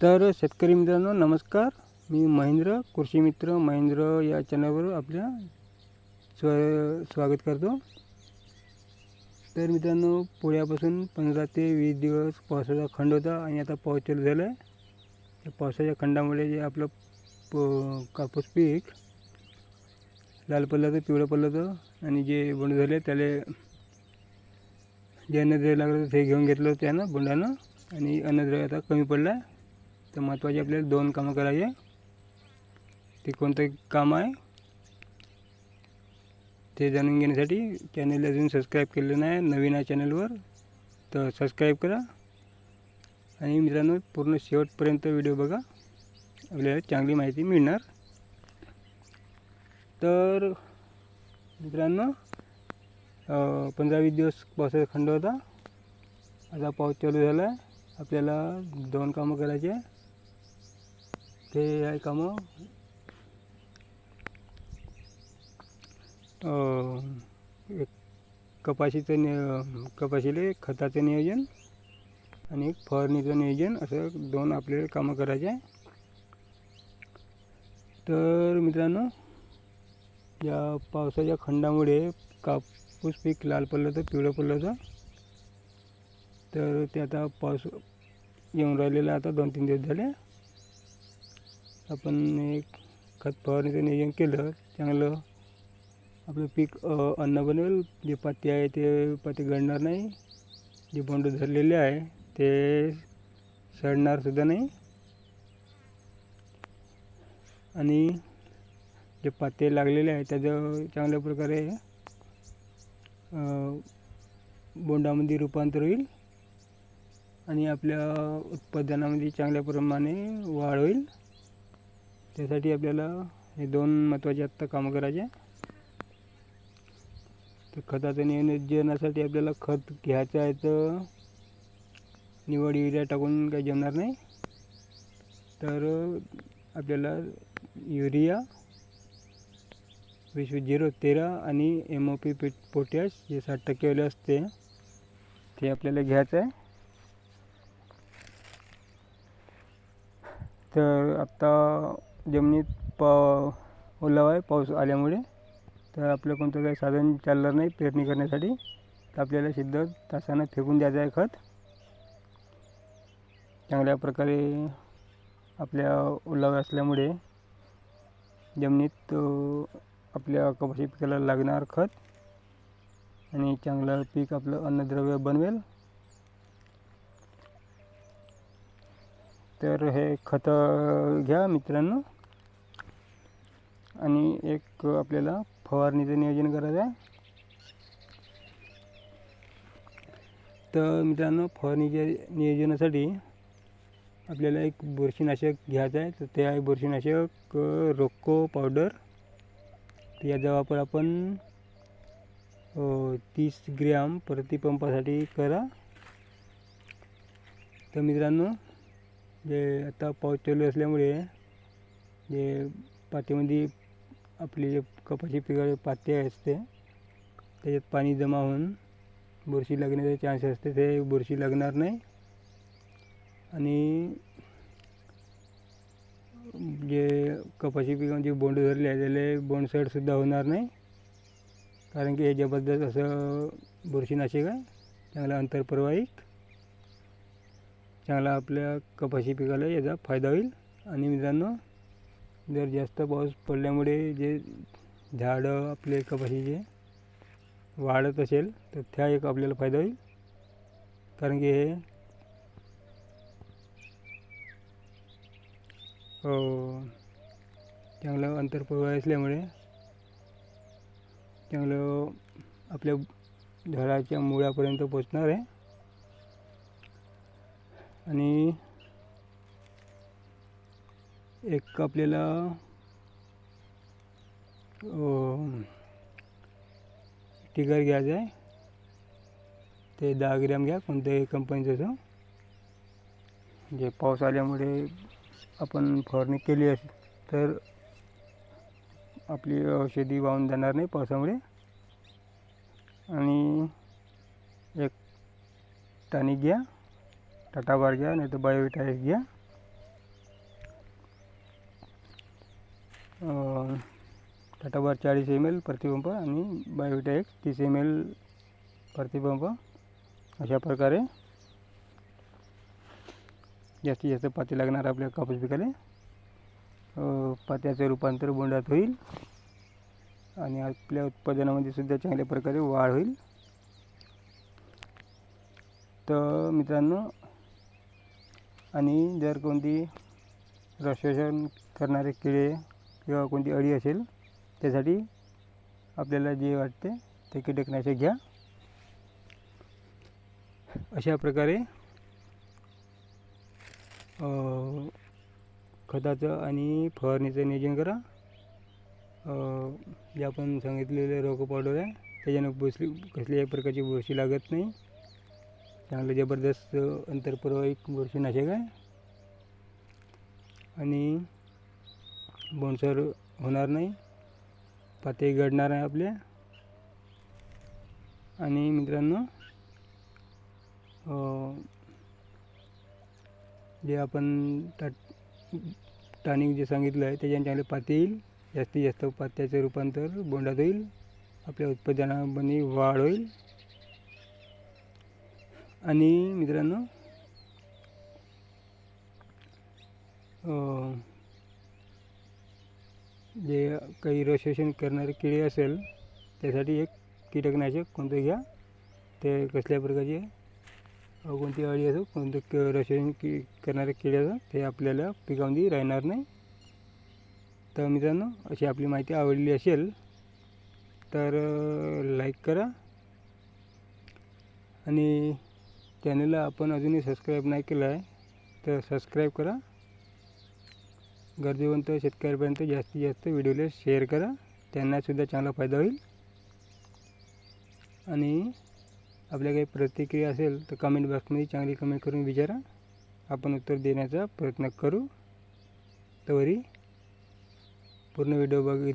तर शेतकरी मित्रांनो नमस्कार. मी महेंद्र कृषी मित्र महेंद्र या चॅनलवर आपल्या स्व स्वागत करतो. तर मित्रांनो पोळ्यापासून पंधरा ते वीस दिवस पावसाचा खंड होता आणि आता पाऊस चालू झाला आहे त्या पावसाच्या खंडामुळे जे आपलं प कापूस पीक लाल पडलं होतं पिवळं पडलं होतं आणि जे बोंड झाले त्याला जे अन्नद्रय लागलं होतं ते घेऊन घेतलं होतं त्यानं बोंडानं आणि अन्नद्रव्य आता कमी पडला आहे तर महत्त्वाचे आपल्याला दोन कामं करायचे. ते कोणतं काम आहे? ते जाणून घेण्यासाठी चॅनल अजून सबस्क्राईब केलेलं नाही. नवीन आहे चॅनलवर तर सबस्क्राईब करा. आणि मित्रांनो पूर्ण शेवटपर्यंत व्हिडिओ बघा. आपल्याला चांगली माहिती मिळणार. तर मित्रांनो पंधरा वीस दिवस पावसाचा खंड होता. आता पाऊस चालू झाला आहे आपल्याला दोन कामं करायचे आहे. ते आहे कामं अं, एक कपाशीचं नि कपाशीले खताचं नियोजन आणि एक फवारणीचं नियोजन असं दोन आपल्याला कामं करायचे आहे. तर मित्रांनो या पावसाच्या खंडामुळे कापूस पीक लाल पडलं होतं पिवळं पडलं होतं. तर ते आता पाऊस येऊन राहिलेला आता दोन तीन दिवस झाले. आपण एक खत फवारणीचं नियोजन केलं चांगलं. आपलं पीक अन्न बनवेल. जे पाती आहे ते पाती गळणार नाही. जे बोंड धरलेले आहे ते सडणारसुद्धा नाही. आणि जे पाते लागलेले आहे त्याचं चांगल्या प्रकारे बोंडामध्ये रूपांतर होईल. आणि आपल्या उत्पादनामध्ये चांगल्या प्रमाणे वाढ होईल. त्यासाठी आपल्याला हे दोन महत्त्वाचे आत्ता कामं करायचे. तर खताचं नियोजनासाठी आपल्याला खत घ्यायचं आहे तर निवड युरिया टाकून काही जमणार नाही. तर आपल्याला युरिया वीस झिरो तेरा आणि एम ओ पी पीट पोटॅश जे साठ टक्केवाले असते. ते आपल्याला घ्यायचं आहे. तर आत्ता जमिनीत पा ओलावा आहे पाऊस आल्यामुळे. तर आपलं कोणतं काही साधन चालणार नाही पेरणी करण्यासाठी. तर आपल्याला सिद्ध तासानं फेकून द्यायचं आहे खत. चांगल्या प्रकारे आपल्या ओलावा असल्यामुळे जमिनीत आपल्या कपाशी पिकाला लागणार खत आणि चांगलं पीक आपलं अन्नद्रव्य बनवेल. तर हे खतं घ्या मित्रांनो. आणि एक आपल्याला फवारणीचं नियोजन करायचं आहे. तर मित्रांनो फवारणीच्या नियोजनासाठी आपल्याला एक बुरशीनाशक घ्यायचं आहे. तर ते आहे बुरशीनाशक रोक्को पावडर तर याचा वापर आपण तीस ग्रॅम प्रतिपंपासाठी करा. तर मित्रांनो जे आता पाऊस चालू असल्यामुळे जे पातीमध्ये आपले जे कपाशी पिकाचे पाते असते त्याच्यात पाणी जमा होऊन बुरशी लागण्याचे चान्स असते. ते बुरशी लागणार नाही. आणि जे कपाशी पिकांचे बोंड धरले आहे त्याला बोंडसडसुद्धा होणार नाही. कारण की हे जबरदस्त असं बुरशीनाशक आहे. चांगला अंतरप्रवाहिक चांगला आपल्या कपाशी पिकाला याचा फायदा होईल. आणि मित्रांनो जर जास्त पाऊस पडल्यामुळे जे झाडं आपले कपाशीचे वाढत असेल तर त्या एक आपल्याला फायदा होईल. कारण की हे हो चांगलं अंतरप्रवाह असल्यामुळे चांगलं आपल्या झाडाच्या मुळापर्यंत पोचणार आहे. आणि एक आपल्याला टिगर घ्यायचं आहे. ते दहा ग्रॅम घ्या कोणत्याही कंपनीचं असं. जे पाऊस आल्यामुळे आपण फवारणी केली असेल तर आपली औषधी वाहून जाणार नाही पावसामुळे. आणि एक टॉनिक घ्या टाटा बार घ्या नाही तर बायोविटाईस घ्या. टाटाबार चाळीस एम एल प्रतिपंप आणि बायोविटा एक्स तीस एम एल प्रतिपंप अशा प्रकारे जास्तीत जास्त पाती लागणार आपल्या कापूस पिकाले. पात्याचं रूपांतर बोंडात होईल आणि आपल्या उत्पादनामध्ये सुद्धा चांगल्या प्रकारे वाढ होईल. तर मित्रांनो आणि जर कोणती रसशोषण करणारे किडे किंवा कोणती अळी असेल त्यासाठी आपल्याला जे वाटते ते कीटकनाशक घ्या. अशा प्रकारे खताचं आणि फवारणीचं नियोजन करा. जे आपण सांगितलेले रोग पावडर आहे त्याच्यानं बुरशी कसल्याही प्रकारची बुरशी लागत नाही. चांगलं जबरदस्त अंतरप्रवाहिक बुरशीनाशक आहे. आणि बोंडसर होणार नाही. पाते घडणार आहे आपल्या. आणि मित्रांनो जे आपण टा टॉनिक जे सांगितलं आहे त्याच्याने चांगले पाते येईल. जास्तीत जास्त पात्याचं रूपांतर बोंडात होईल. आपल्या उत्पादनामध्ये वाढ होईल. आणि मित्रांनो जे काही रसशोषण करणारे किडे असेल त्यासाठी एक कीटकनाशक कोणतं घ्या. ते कसल्या प्रकारचे कोणती अळी असो कोणतं क रसशोषण की करणारे किडे असो ते आपल्याला पिकामध्ये राहणार नाही. तर मित्रांनो अशी आपली माहिती आवडली असेल तर लाईक करा. आणि चॅनलला आपण अजूनही सबस्क्राईब नाही केलं आहे तर सबस्क्राईब करा. गरजेवंत शेतकऱ्यापर्यंत जास्तीत जास्त व्हिडिओला शेअर करा. त्यांनासुद्धा चांगला फायदा होईल. आणि आपल्या काही प्रतिक्रिया असेल तर कमेंट बॉक्समध्ये चांगली कमेंट करून विचारा. आपण उत्तर देण्याचा प्रयत्न करू. तवरी पूर्ण व्हिडिओ बघित